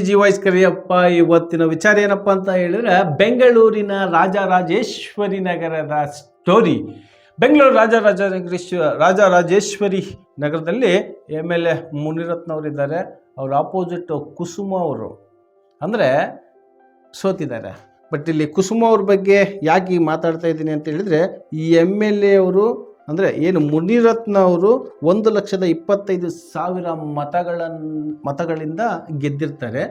G voice Kariyappa ಇವತ್ತಿನ ವಿಚಾರ ಏನಪ್ಪ ಅಂತ ಹೇಳಿದ್ರೆ, ಬೆಂಗಳೂರಿನ ರಾಜರಾಜೇಶ್ವರಿ ನಗರದ ಸ್ಟೋರಿ. ಬೆಂಗಳೂರು ರಾಜರಾಜೇಶ್ವ ರಾಜರಾಜೇಶ್ವರಿ ನಗರದಲ್ಲಿ ಎಂ ಎಲ್ ಎ ಮುನಿರತ್ನವರಿದ್ದಾರೆ. ಅವ್ರ ಆಪೋಸಿಟ್ ಕುಸುಮ ಅವರು. ಅಂದರೆ ಸೋತಿದ್ದಾರೆ. ಬಟ್ ಇಲ್ಲಿ ಕುಸುಮ ಅವ್ರ ಬಗ್ಗೆ ಯಾಕೆ ಮಾತಾಡ್ತಾ ಇದ್ದೀನಿ ಅಂತ ಹೇಳಿದ್ರೆ, ಈ ಎಂ ಎಲ್ ಎ ಅವರು ಅಂದರೆ ಏನು ಮುನಿರತ್ನ ಅವರು ಒಂದು ಲಕ್ಷದ ಇಪ್ಪತ್ತೈದು ಸಾವಿರ ಮತಗಳನ್ನು ಮತಗಳಿಂದ ಗೆದ್ದಿರ್ತಾರೆ.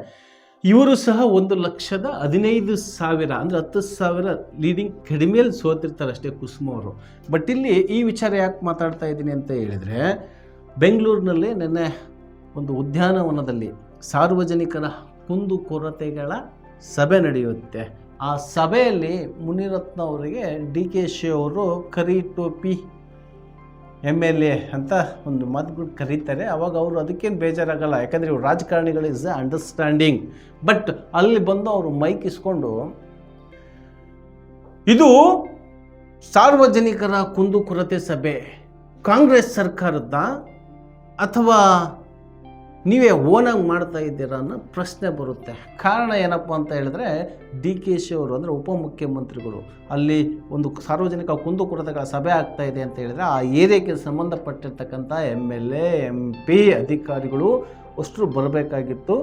ಇವರು ಸಹ ಒಂದು ಲಕ್ಷದ ಹದಿನೈದು ಸಾವಿರ, ಅಂದರೆ ಹತ್ತು ಸಾವಿರ ಲೀಡಿಂಗ್ ಕಡಿಮೆಯಲ್ಲಿ ಸೋತಿರ್ತಾರೆ ಅಷ್ಟೇ ಕುಸುಮ ಅವರು. ಬಟ್ ಇಲ್ಲಿ ಈ ವಿಚಾರ ಯಾಕೆ ಮಾತಾಡ್ತಾ ಇದ್ದೀನಿ ಅಂತ ಹೇಳಿದರೆ, ಬೆಂಗಳೂರಿನಲ್ಲಿ ನಿನ್ನೆ ಒಂದು ಉದ್ಯಾನವನದಲ್ಲಿ ಸಾರ್ವಜನಿಕರ ಕುಂದು ಕೊರತೆಗಳ ಸಭೆ ನಡೆಯುತ್ತೆ. ಆ ಸಭೆಯಲ್ಲಿ ಮುನಿರತ್ನ ಅವರಿಗೆ ಡಿ ಕೆ ಶಿ ಅವರು ಕರಿ ಟೋಪಿ ಎಂ ಎಲ್ ಎ ಅಂತ ಒಂದು ಮಾತುಗಳು ಕರೀತಾರೆ. ಅವಾಗ ಅವರು ಅದಕ್ಕೇನು ಬೇಜಾರಾಗಲ್ಲ. ಯಾಕಂದರೆ ಇವರು ರಾಜಕಾರಣಿಗಳು ಇಸ್ ಅಂಡರ್ಸ್ಟ್ಯಾಂಡಿಂಗ್ ಬಟ್ ಅಲ್ಲಿ ಬಂದು ಅವರು ಮೈಕ್ ಇಸ್ಕೊಂಡು, ಇದು ಸಾರ್ವಜನಿಕರ ಕುಂದುಕೊರತೆ ಸಭೆ. ಕಾಂಗ್ರೆಸ್ ಸರ್ಕಾರದ ಅಥವಾ ನೀವೇ ಓನಾಗಿ ಮಾಡ್ತಾ ಇದ್ದೀರಾ ಅನ್ನೋ ಪ್ರಶ್ನೆ ಬರುತ್ತೆ. ಕಾರಣ ಏನಪ್ಪ ಅಂತ ಹೇಳಿದ್ರೆ, ಡಿ ಕೆ ಶಿ ಅವರು ಅಂದರೆ ಉಪಮುಖ್ಯಮಂತ್ರಿಗಳು. ಅಲ್ಲಿ ಒಂದು ಸಾರ್ವಜನಿಕ ಕುಂದುಕೊರತೆಗಳ ಸಭೆ ಆಗ್ತಾ ಇದೆ ಅಂತ ಹೇಳಿದ್ರೆ, ಆ ಏರಿಯಾಕ್ಕೆ ಸಂಬಂಧಪಟ್ಟಿರ್ತಕ್ಕಂಥ M L A M P ಅಧಿಕಾರಿಗಳು ಅಷ್ಟರು ಬರಬೇಕಾಗಿತ್ತು.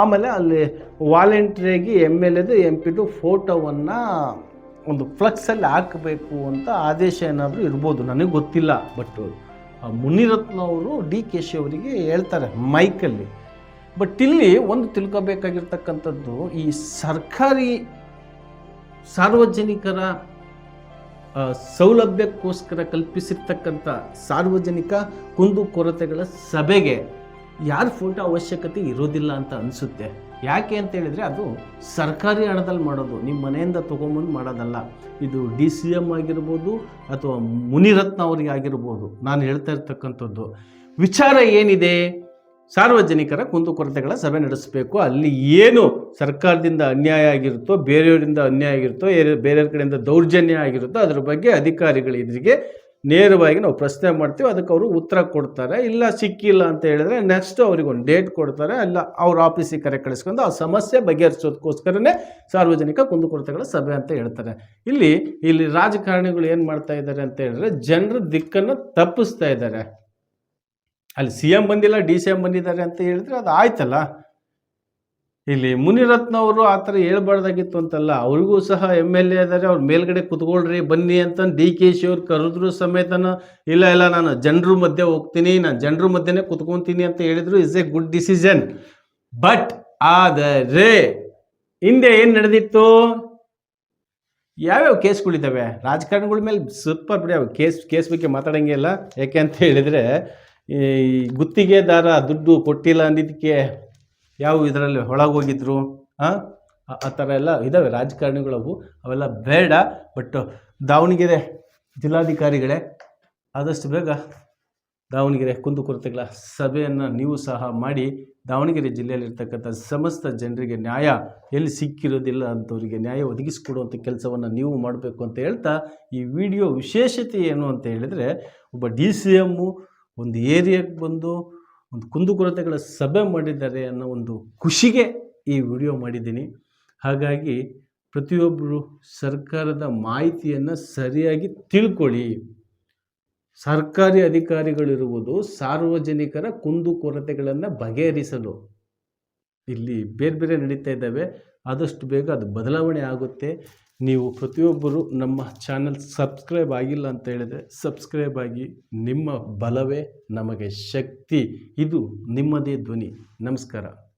ಆಮೇಲೆ ಅಲ್ಲಿ ವಾಲಂಟ್ರಿಯಾಗಿ ಎಂ ಎಲ್ ಎದು ಎಂ ಪಿದು ಫೋಟೋವನ್ನು ಒಂದು ಫ್ಲಕ್ಸಲ್ಲಿ ಹಾಕಬೇಕು ಅಂತ ಆದೇಶ ಏನಾದರೂ ಇರ್ಬೋದು, ನನಗೆ ಗೊತ್ತಿಲ್ಲ. ಬಟ್ ಮುನಿರತ್ನ ಅವರು ಡಿ ಕೆ ಶಿ ಅವರಿಗೆ ಹೇಳ್ತಾರೆ ಮೈಕಲ್ಲಿ. ಬಟ್ ಇಲ್ಲಿ ಒಂದು ತಿಳ್ಕೋಬೇಕಾಗಿರ್ತಕ್ಕಂಥದ್ದು, ಈ ಸರ್ಕಾರಿ ಸಾರ್ವಜನಿಕರ ಸೌಲಭ್ಯಕ್ಕೋಸ್ಕರ ಕಲ್ಪಿಸಿರ್ತಕ್ಕಂಥ ಸಾರ್ವಜನಿಕ ಕುಂದು ಕೊರತೆಗಳ ಸಭೆಗೆ ಯಾರ ಫೋಟೋ ಅವಶ್ಯಕತೆ ಇರೋದಿಲ್ಲ ಅಂತ ಅನಿಸುತ್ತೆ. ಯಾಕೆ ಅಂತ ಹೇಳಿದರೆ ಅದು ಸರ್ಕಾರಿ ಹಣದಲ್ಲಿ ಮಾಡೋದು. ನಿಮ್ಮ ಮನೆಯಿಂದ ತೊಗೊಂಬಂದು ಮಾಡೋದಲ್ಲ. ಇದು ಡಿ ಸಿ ಎಂ ಆಗಿರ್ಬೋದು ಅಥವಾ ಮುನಿರತ್ನ ಅವರಿಗೆ ಆಗಿರ್ಬೋದು. ನಾನು ಹೇಳ್ತಾ ಇರ್ತಕ್ಕಂಥದ್ದು. ವಿಚಾರ ಏನಿದೆ? ಸಾರ್ವಜನಿಕರ ಕುಂದುಕೊರತೆಗಳ ಸಭೆ ನಡೆಸಬೇಕು. ಅಲ್ಲಿ ಏನು ಸರ್ಕಾರದಿಂದ ಅನ್ಯಾಯ ಆಗಿರುತ್ತೋ, ಬೇರೆಯವರಿಂದ ಅನ್ಯಾಯ ಆಗಿರುತ್ತೋ ಬೇರೆಯವ್ರ ಕಡೆಯಿಂದ ದೌರ್ಜನ್ಯ ಆಗಿರುತ್ತೋ, ಅದ್ರ ಬಗ್ಗೆ ಅಧಿಕಾರಿಗಳು ಎದುರಿಗೆ ನೇರವಾಗಿ ನಾವು ಪ್ರಶ್ನೆ ಮಾಡ್ತೀವಿ, ಅದಕ್ಕೆ ಅವರು ಉತ್ತರ ಕೊಡ್ತಾರೆ. ಇಲ್ಲ ಸಿಕ್ಕಿಲ್ಲ ಅಂತ ಹೇಳಿದ್ರೆ ನೆಕ್ಸ್ಟ್ ಅವ್ರಿಗೆ ಒಂದು ಡೇಟ್ ಕೊಡ್ತಾರೆ. ಅಲ್ಲ, ಅವ್ರ ಆಫೀಸಿಗೆ ಕರೆ ಕಳಿಸ್ಕೊಂಡು ಆ ಸಮಸ್ಯೆ ಬಗೆಹರಿಸೋದಕ್ಕೋಸ್ಕರನೇ ಸಾರ್ವಜನಿಕ ಕುಂದುಕೊರತೆಗಳ ಸಭೆ ಅಂತ ಹೇಳ್ತಾರೆ. ಇಲ್ಲಿ ಇಲ್ಲಿ ರಾಜಕಾರಣಿಗಳು ಏನು ಮಾಡ್ತಾ ಇದ್ದಾರೆ ಅಂತ ಹೇಳಿದ್ರೆ ಜನರ ದಿಕ್ಕನ್ನು ತಪ್ಪಿಸ್ತಾ ಇದ್ದಾರೆ. ಅಲ್ಲಿ ಸಿ ಎಂ ಬಂದಿಲ್ಲ, ಡಿ ಸಿ ಎಂ ಬಂದಿದ್ದಾರೆ ಅಂತ ಹೇಳಿದ್ರೆ ಅದು ಆಯ್ತಲ್ಲ? ಇಲ್ಲಿ ಮುನಿರತ್ನ ಅವರು ಆ ಥರ ಹೇಳ್ಬಾರ್ದಾಗಿತ್ತು ಅಂತಲ್ಲ, ಅವ್ರಿಗೂ ಸಹ ಎಂ ಎಲ್ ಎ ಇದ್ದಾರೆ ಅವ್ರ ಮೇಲ್ಗಡೆ ಕುತ್ಕೊಳ್ರಿ, ಬನ್ನಿ ಅಂತ ಡಿ ಕೆ ಶಿ ಅವ್ರು ಕರೆದ್ರು ಸಮೇತನ, ಇಲ್ಲ ಇಲ್ಲ, ನಾನು ಜನರ ಮಧ್ಯೆ ಹೋಗ್ತೀನಿ, ನಾನು ಜನರ ಮಧ್ಯೆನೇ ಕುತ್ಕೊತೀನಿ ಅಂತ ಹೇಳಿದ್ರು is a good decision but ಆದರೆ, ಹಿಂದೆ ಏನು ನಡೆದಿತ್ತು? ಯಾವ್ಯಾವ ಕೇಸ್ಗಳಿದ್ದಾವೆ ರಾಜಕಾರಣಿಗಳ ಮೇಲೆ ಸೂಪರ್ ಬಿಡಿ ಕೇಸ್ ಕೇಸ್ ಬಗ್ಗೆ ಮಾತಾಡಂಗೆ ಇಲ್ಲ. ಯಾಕೆ ಅಂತ ಹೇಳಿದರೆ, ಈ ಗುತ್ತಿಗೆದಾರ ದುಡ್ಡು ಕೊಟ್ಟಿಲ್ಲ ಅಂದಿದ್ದಕ್ಕೆ ಯಾವ ಇದರಲ್ಲಿ ಒಳಗೋಗಿದ್ರು ಹಾಂ ಆ ಥರ ಎಲ್ಲ ಇದ್ದಾವೆ ರಾಜಕಾರಣಿಗಳವು ಅವೆಲ್ಲ ಬೇಡ ಬಟ್ ದಾವಣಗೆರೆ ಜಿಲ್ಲಾಧಿಕಾರಿಗಳೇ ಆದಷ್ಟು ಬೇಗ ದಾವಣಗೆರೆ ಕುಂದುಕೊರತೆಗಳ ಸಭೆಯನ್ನು ನೀವು ಸಹ ಮಾಡಿ, ದಾವಣಗೆರೆ ಜಿಲ್ಲೆಯಲ್ಲಿರ್ತಕ್ಕಂಥ ಸಮಸ್ತ ಜನರಿಗೆ ನ್ಯಾಯ ಎಲ್ಲಿ ಸಿಕ್ಕಿರೋದಿಲ್ಲ ಅಂಥವರಿಗೆ ನ್ಯಾಯ ಒದಗಿಸಿಕೊಡುವಂಥ ಕೆಲಸವನ್ನು ನೀವು ಮಾಡಬೇಕು ಅಂತ ಹೇಳ್ತಾ, ಈ ವಿಡಿಯೋ ವಿಶೇಷತೆ ಏನು ಅಂತ ಹೇಳಿದರೆ, ಒಬ್ಬ ಡಿ ಸಿ ಎಮ್ಮು ಒಂದು ಏರಿಯಾಗೆ ಬಂದು ಒಂದು ಕುಂದುಕೊರತೆಗಳ ಸಭೆ ಮಾಡಿದ್ದಾರೆ ಅನ್ನೋ ಒಂದು ಖುಷಿಗೆ ಈ ವಿಡಿಯೋ ಮಾಡಿದ್ದೀನಿ. ಹಾಗಾಗಿ ಪ್ರತಿಯೊಬ್ಬರು ಸರ್ಕಾರದ ಮಾಹಿತಿಯನ್ನು ಸರಿಯಾಗಿ ತಿಳ್ಕೊಳ್ಳಿ. ಸರ್ಕಾರಿ ಅಧಿಕಾರಿಗಳಿರುವುದು ಸಾರ್ವಜನಿಕರ ಕುಂದುಕೊರತೆಗಳನ್ನು ಬಗೆಹರಿಸಲು. ಇಲ್ಲಿ ಬೇರೆ ಬೇರೆ ನಡೀತಾ ಇದ್ದಾವೆ. ಆದಷ್ಟು ಬೇಗ ಅದು ಬದಲಾವಣೆ ಆಗುತ್ತೆ. ನೀವು ಪ್ರತಿಯೊಬ್ಬರು ನಮ್ಮ ಚಾನಲ್ ಸಬ್ಸ್ಕ್ರೈಬ್ ಆಗಿಲ್ಲ ಅಂತ ಹೇಳಿದರೆ ಸಬ್ಸ್ಕ್ರೈಬ್ ಆಗಿ ನಿಮ್ಮ ಬಲವೇ ನಮಗೆ ಶಕ್ತಿ. ಇದು ನಿಮ್ಮದೇ ಧ್ವನಿ. ನಮಸ್ಕಾರ.